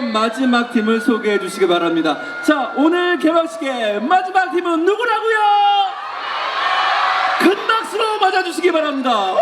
그럼 마지막 팀을 소개해 주시기 바랍니다. 자, 오늘 개막식의 마지막 팀은 누구라고요? 큰 박수로 맞아주시기 바랍니다.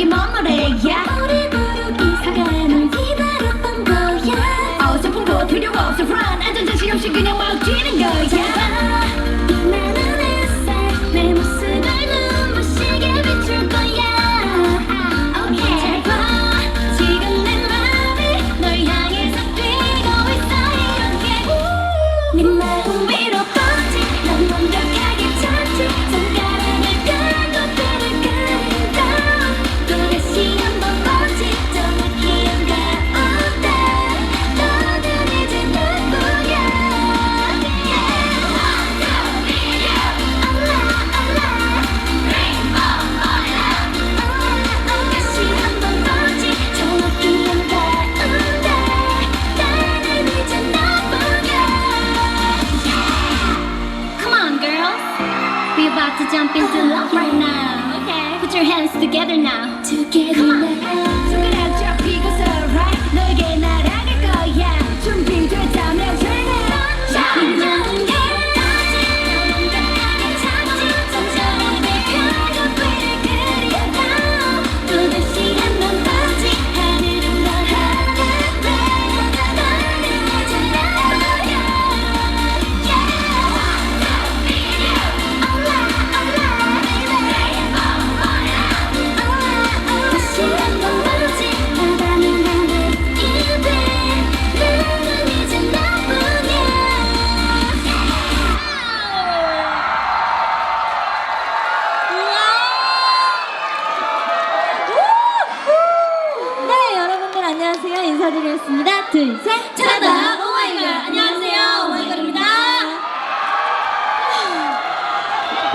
따끈한 지적이 먼 노래, yeah 우리 부르 이 순간을 기다렸던 거야. 어설픈 거 필요 없어 run 안전장치 없이 그냥 막 뛰는 거야 둘, 셋. 차다 오마이걸 안녕하세요 오마이걸입니다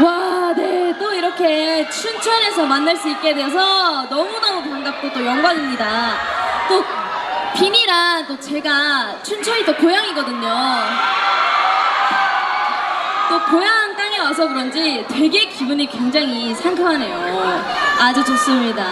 와, 네. 또 이렇게 춘천에서 만날 수 있게 돼서 너무너무 반갑고 또 영광입니다. 또 비니랑 또 제가 춘천이 또 고향이거든요. 또 고향 땅에 와서 그런지 되게 기분이 굉장히 상큼하네요. 아주 좋습니다.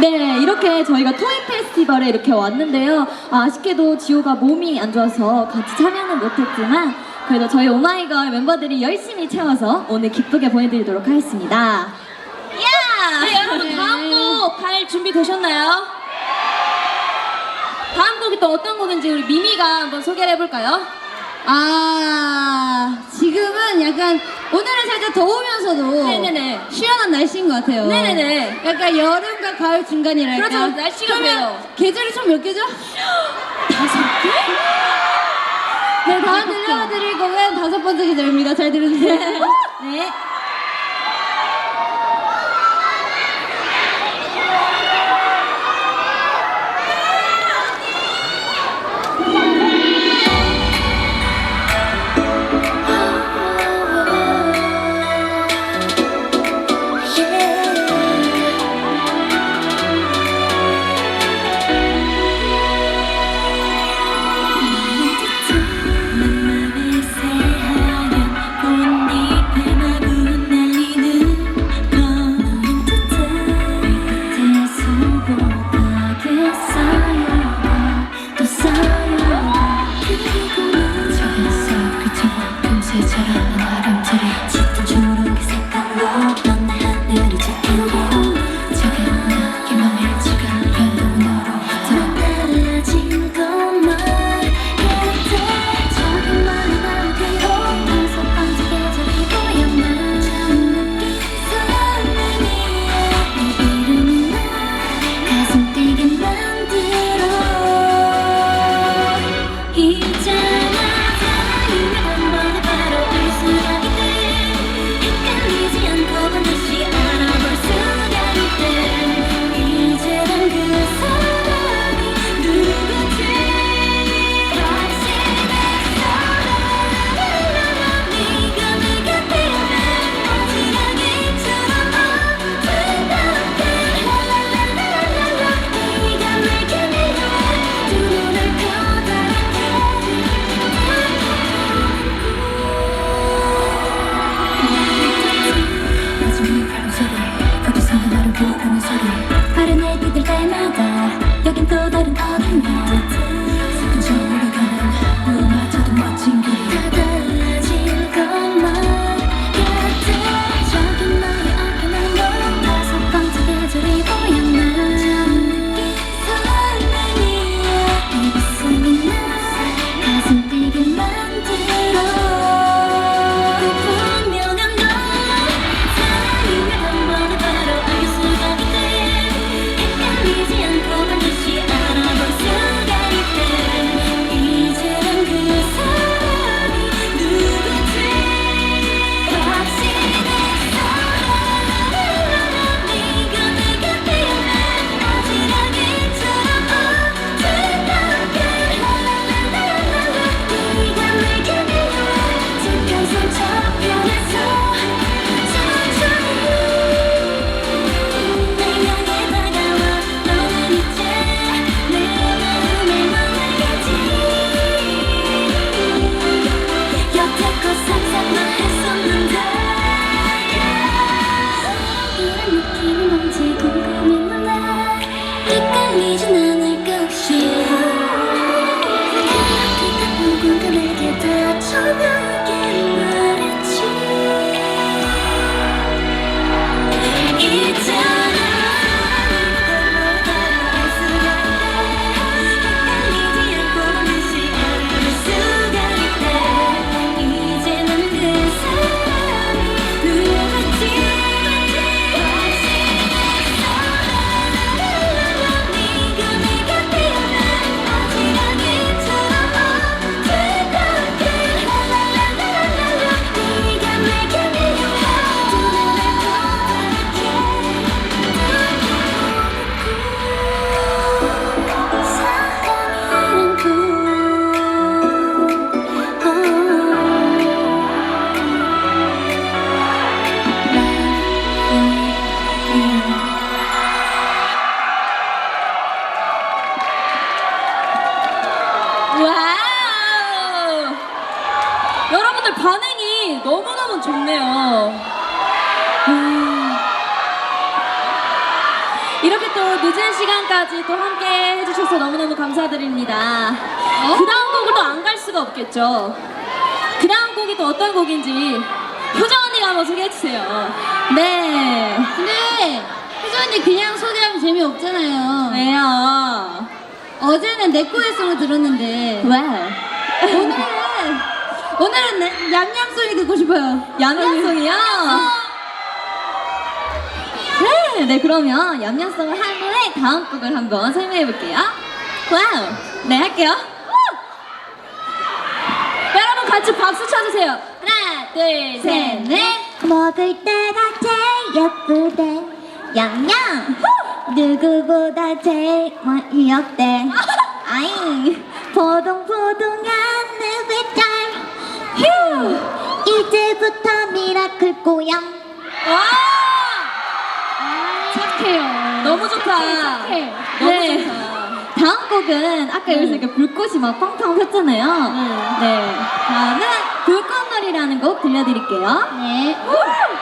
네, 이렇게 저희가 토이 페스티벌에 이렇게 왔는데요. 아, 아쉽게도 지호가 몸이 안 좋아서 같이 참여는 못했지만 그래도 저희 오마이걸 멤버들이 열심히 채워서 오늘 기쁘게 보내드리도록 하겠습니다. 야! 네, 여러분 다음 곡갈 준비 되셨나요? 다음 곡이 또 어떤 곡인지 우리 미미가 한번 소개를 해볼까요? 아 지금은 약간 오늘은 살짝 더우면서도 네네네. 시원한 날씨인 것 같아요. 네네네. 약간 여름과 가을 중간이랄까. 그렇죠. 날씨가 그래요. 계절이 총 몇 개죠? 다섯 개? 네, 다음 들려드릴 곡은 다섯 번째 계절입니다. 잘 들으세요. 네. 이렇게 또 늦은 시간까지 또 함께 해주셔서 너무너무 감사드립니다. 그 다음 곡을 또 안 갈 수가 없겠죠. 그 다음 곡이 또 어떤 곡인지 효정 언니가 한번 소개해주세요. 네. 근데 혜정 언니 그냥 소개하면 재미없잖아요. 왜요? 어제는 내꺼의송을 들었는데 왜? 오늘은 오늘은 내- 얌얌 소리 듣고 싶어요. 얌얌송이요? 네, 네 그러면 얌얌송을 한 후에 다음 곡을 한번 설명해 볼게요. 와우, 네 할게요. 우! 여러분 같이 박수 쳐주세요. 하나, 둘, 셋, 넷. 먹을 때가 제일 예쁘대. 얌얌 누구보다 제일 없대. 아잉. 포동포동한 내 배달 휴! 이제부터 미라클 꼬얌 와, 착해요. 너무 좋다. 착해. 너무 네. 좋다. 다음 곡은 아까 여기서 이렇게 불꽃이 막 팡팡 폈잖아요. 네. 다음은 불꽃놀이라는 곡 들려드릴게요. 네. 파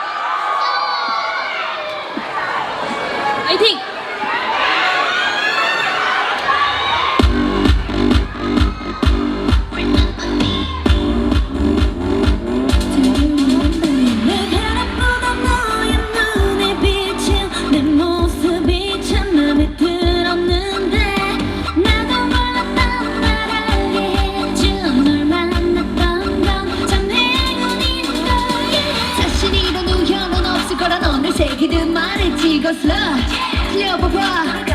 기든 말을 찍었어 틀려봐봐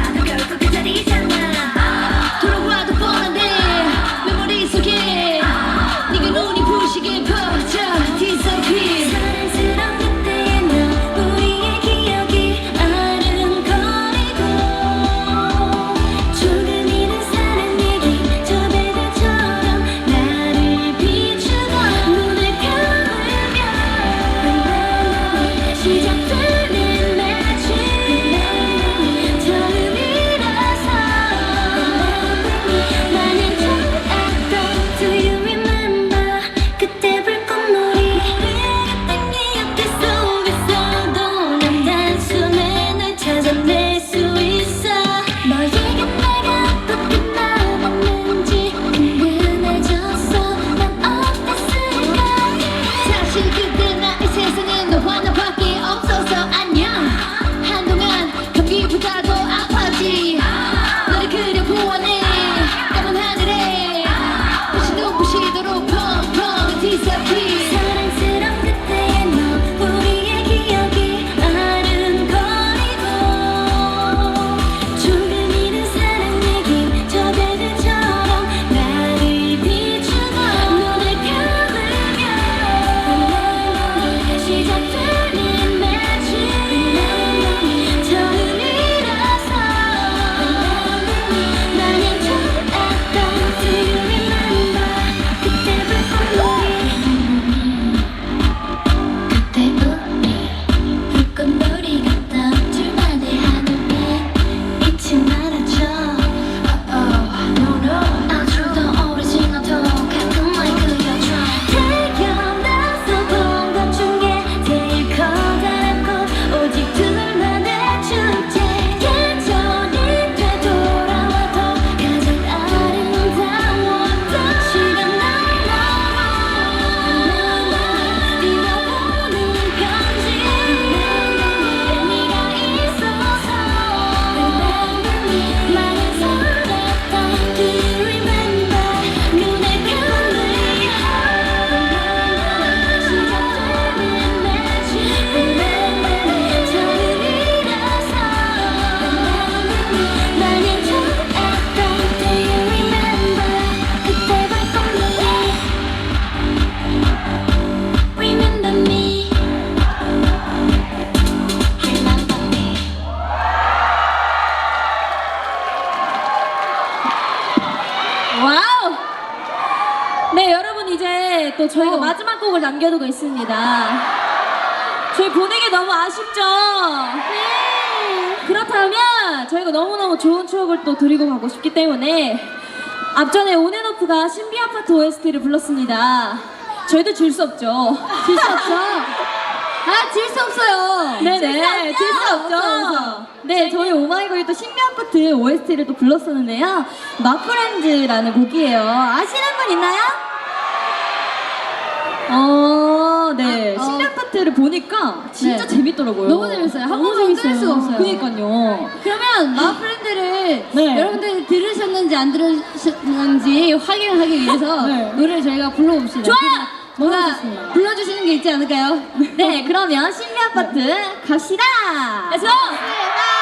네, 저희가 어. 마지막 곡을 남겨두고 있습니다. 저희 보내기 너무 아쉽죠? 네. 그렇다면 저희가 너무너무 좋은 추억을 또 드리고 가고 싶기 때문에 앞전에 온앤오프가 신비 아파트 OST를 불렀습니다. 저희도 질 수 없죠. 질 수 없죠? 아, 질 수 없어요. 네네, 질 수 없죠. 네, 저희 오마이걸이 또 신비 아파트 OST를 또 불렀었는데요. 마크렌즈라는 곡이에요. 아시는 분 있나요? 어, 네. 아, 아. 실내 파트를 보니까 진짜 네. 재밌더라고요. 너무 재밌어요. 한 번도 끊을 수가 없어요. 그니까요. 그러면 마프렌드를 네. 여러분들 들으셨는지 안 들으셨는지 확인하기 위해서 네. 노래를 저희가 불러봅시다. 좋아요! 뭔가 불러주시는 게 있지 않을까요? 네, 그러면 신비 아파트 갑시다! Let's!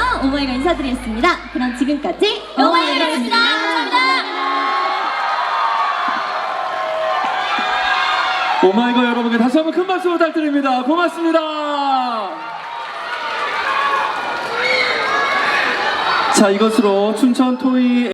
어, 만나요. 오마이걸 인사드리겠습니다. 그럼 지금까지 오마이로였습니다. 오마이걸 여러분께 다시 한번 큰 박수 부탁드립니다. 고맙습니다. 자, 이것으로 춘천 토이